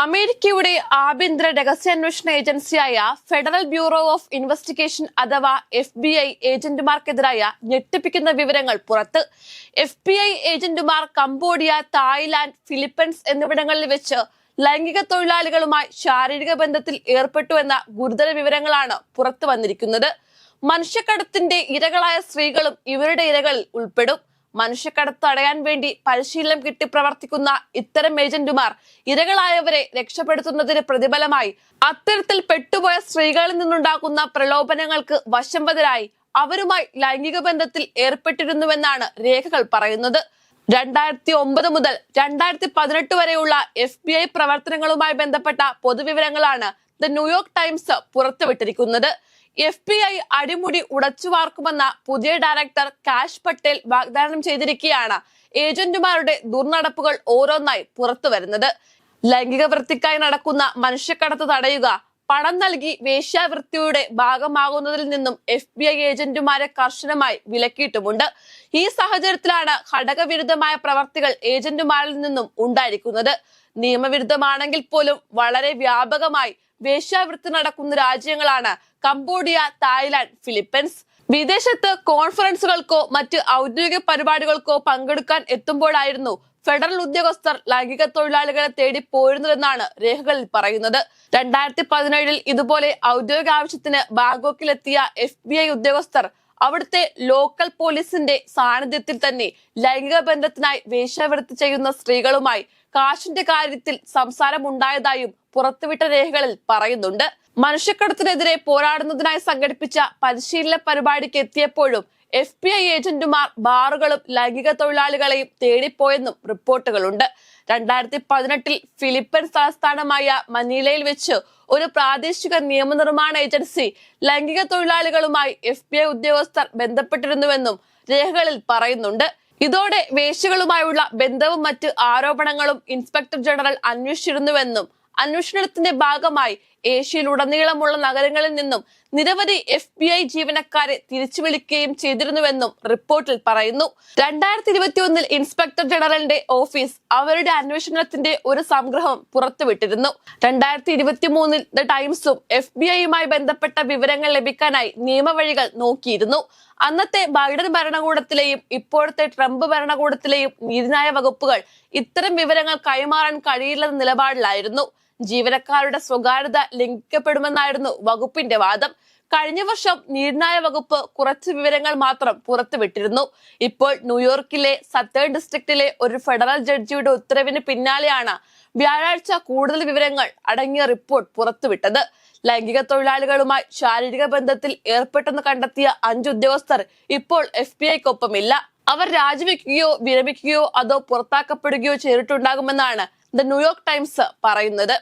അമേരിക്കയുടെ ആഭ്യന്തര രഹസ്യാന്വേഷണ ഏജൻസിയായ ഫെഡറൽ ബ്യൂറോ ഓഫ് ഇൻവെസ്റ്റിഗേഷൻ അഥവാ എഫ് ബി ഐ ഏജന്റുമാർക്കെതിരായ ഞെട്ടിപ്പിക്കുന്ന വിവരങ്ങൾ പുറത്ത്. എഫ് ബി ഐ ഏജന്റുമാർ കംബോഡിയ തായ്ലാന്റ് ഫിലിപ്പൈൻസ് എന്നിവിടങ്ങളിൽ വെച്ച് ലൈംഗിക തൊഴിലാളികളുമായി ശാരീരിക ബന്ധത്തിൽ ഏർപ്പെട്ടു എന്ന ഗുരുതര വിവരങ്ങളാണ് പുറത്തു വന്നിരിക്കുന്നത്. മനുഷ്യക്കടത്തിന്റെ ഇരകളായ സ്ത്രീകളും ഇവരുടെ ഇരകളിൽ ഉൾപ്പെടും. മനുഷ്യക്കടത്ത് തടയാൻ വേണ്ടി പരിശീലനം കിട്ടി പ്രവർത്തിക്കുന്ന ഇത്തരം ഏജന്റുമാർ ഇരകളായവരെ രക്ഷപ്പെടുത്തുന്നതിന് പ്രതിഫലമായി അത്തരത്തിൽ പെട്ടുപോയ സ്ത്രീകളിൽ നിന്നുണ്ടാകുന്ന പ്രലോഭനങ്ങൾക്ക് വശംവതരായി അവരുമായി ലൈംഗിക ബന്ധത്തിൽ ഏർപ്പെട്ടിരുന്നുവെന്നാണ് രേഖകൾ പറയുന്നത്. രണ്ടായിരത്തി ഒമ്പത് മുതൽ രണ്ടായിരത്തി പതിനെട്ട് വരെയുള്ള എഫ് ബി ഐ പ്രവർത്തനങ്ങളുമായി ബന്ധപ്പെട്ട പൊതുവിവരങ്ങളാണ് ദ ന്യൂയോർക്ക് ടൈംസ് പുറത്തുവിട്ടിരിക്കുന്നത്. എഫ് ബി ഐ അടിമുടി ഉടച്ചുവാർക്കുമെന്ന പുതിയ ഡയറക്ടർ കാഷ് പട്ടേൽ വാഗ്ദാനം ചെയ്തിരിക്കെയാണ് ഏജന്റുമാരുടെ ദുർനടപ്പുകൾ ഓരോന്നായി പുറത്തു വരുന്നത്. ലൈംഗിക വൃത്തിക്കായി നടക്കുന്ന മനുഷ്യക്കടത്ത് തടയുക പണം നൽകി വേശ്യാവൃത്തിയുടെ ഭാഗമാകുന്നതിൽ നിന്നും എഫ് ബി ഐ ഏജന്റുമാരെ കർശനമായി വിലക്കിയിട്ടുമുണ്ട്. ഈ സാഹചര്യത്തിലാണ് ഘടകവിരുദ്ധമായ പ്രവർത്തികൾ ഏജന്റുമാരിൽ നിന്നും ഉണ്ടായിരിക്കുന്നത്. നിയമവിരുദ്ധമാണെങ്കിൽ പോലും വളരെ വ്യാപകമായി വേശ്യാവൃത്തി നടക്കുന്ന രാജ്യങ്ങളാണ് കംബോഡിയ തായ്ലാന്റ് ഫിലിപ്പീൻസ്. വിദേശത്ത് കോൺഫറൻസുകൾക്കോ മറ്റ് ഔദ്യോഗിക പരിപാടികൾക്കോ പങ്കെടുക്കാൻ എത്തുമ്പോഴായിരുന്നു ഫെഡറൽ ഉദ്യോഗസ്ഥർ ലൈംഗിക തൊഴിലാളികളെ തേടി പോയിരുന്നതെന്നാണ് രേഖകളിൽ പറയുന്നത്. രണ്ടായിരത്തി പതിനേഴിൽ ഇതുപോലെ ഔദ്യോഗിക ആവശ്യത്തിന് ബാങ്കോക്കിലെത്തിയ എഫ് ബി ഐ ഉദ്യോഗസ്ഥർ അവിടുത്തെ ലോക്കൽ പോലീസിന്റെ സാന്നിധ്യത്തിൽ തന്നെ ലൈംഗിക ബന്ധത്തിനായി വേശ്യാവൃത്തി ചെയ്യുന്ന സ്ത്രീകളുമായി കാശിന്റെ കാര്യത്തിൽ സംസാരമുണ്ടായതായും പുറത്തുവിട്ട രേഖകളിൽ പറയുന്നുണ്ട്. മനുഷ്യക്കടത്തിനെതിരെ പോരാടുന്നതിനായി സംഘടിപ്പിച്ച പരിശീലന പരിപാടിക്ക് എത്തിയപ്പോഴും എഫ് പി ഐ ഏജന്റുമാർ ബാറുകളും ലൈംഗിക തൊഴിലാളികളെയും തേടിപ്പോയെന്നും റിപ്പോർട്ടുകളുണ്ട്. രണ്ടായിരത്തി പതിനെട്ടിൽ ഫിലിപ്പൻ തലസ്ഥാനമായ മനീലയിൽ വെച്ച് ഒരു പ്രാദേശിക നിയമനിർമ്മാണ ഏജൻസി ലൈംഗിക തൊഴിലാളികളുമായി എഫ് ബി ഐ ഉദ്യോഗസ്ഥർ ബന്ധപ്പെട്ടിരുന്നുവെന്നും രേഖകളിൽ പറയുന്നുണ്ട്. ഇതോടെ വേശ്യകളുമായുള്ള ബന്ധവും മറ്റ് ആരോപണങ്ങളും ഇൻസ്പെക്ടർ ജനറൽ അന്വേഷിച്ചിരുന്നുവെന്നും അന്വേഷണത്തിന്റെ ഭാഗമായി ഏഷ്യയിലുടനീളമുള്ള നഗരങ്ങളിൽ നിന്നും നിരവധി എഫ് ബി ഐ ജീവനക്കാരെ തിരിച്ചു വിളിക്കുകയും ചെയ്തിരുന്നുവെന്നും റിപ്പോർട്ടിൽ പറയുന്നു. രണ്ടായിരത്തി ഇരുപത്തിയൊന്നിൽ ഇൻസ്പെക്ടർ ജനറലിന്റെ ഓഫീസ് അവരുടെ അന്വേഷണത്തിന്റെ ഒരു സംഗ്രഹം പുറത്തുവിട്ടിരുന്നു. രണ്ടായിരത്തി ഇരുപത്തി മൂന്നിൽ ദ ടൈംസും എഫ് ബി ഐയുമായി ബന്ധപ്പെട്ട വിവരങ്ങൾ ലഭിക്കാനായി നിയമവഴികൾ നോക്കിയിരുന്നു. അന്നത്തെ ബൈഡൻ ഭരണകൂടത്തിലെയും ഇപ്പോഴത്തെ ട്രംപ് ഭരണകൂടത്തിലെയും നീതിന്യായ വകുപ്പുകൾ ഇത്തരം വിവരങ്ങൾ കൈമാറാൻ കഴിയില്ലെന്ന നിലപാടിലായിരുന്നു. ജീവനക്കാരുടെ സ്വകാര്യത ലംഘിക്കപ്പെടുമെന്നായിരുന്നു വകുപ്പിന്റെ വാദം. കഴിഞ്ഞ വർഷം നീതിന്യായ വകുപ്പ് കുറച്ച് വിവരങ്ങൾ മാത്രം പുറത്തുവിട്ടിരുന്നു. ഇപ്പോൾ ന്യൂയോർക്കിലെ സത്തേൺ ഡിസ്ട്രിക്റ്റിലെ ഒരു ഫെഡറൽ ജഡ്ജിയുടെ ഉത്തരവിന് പിന്നാലെയാണ് വ്യാഴാഴ്ച കൂടുതൽ വിവരങ്ങൾ അടങ്ങിയ റിപ്പോർട്ട് പുറത്തുവിട്ടത്. ലൈംഗിക തൊഴിലാളികളുമായി ശാരീരിക ബന്ധത്തിൽ ഏർപ്പെട്ടെന്ന് കണ്ടെത്തിയ അഞ്ച് ഉദ്യോഗസ്ഥർ ഇപ്പോൾ എഫ് ബി ഐക്കൊപ്പമില്ല. അവർ രാജിവെക്കുകയോ വിരമിക്കുകയോ അതോ പുറത്താക്കപ്പെടുകയോ ചെയ്തിട്ടുണ്ടാകുമെന്നാണ് ദ ന്യൂയോർക്ക് ടൈംസ് പറയുന്നത്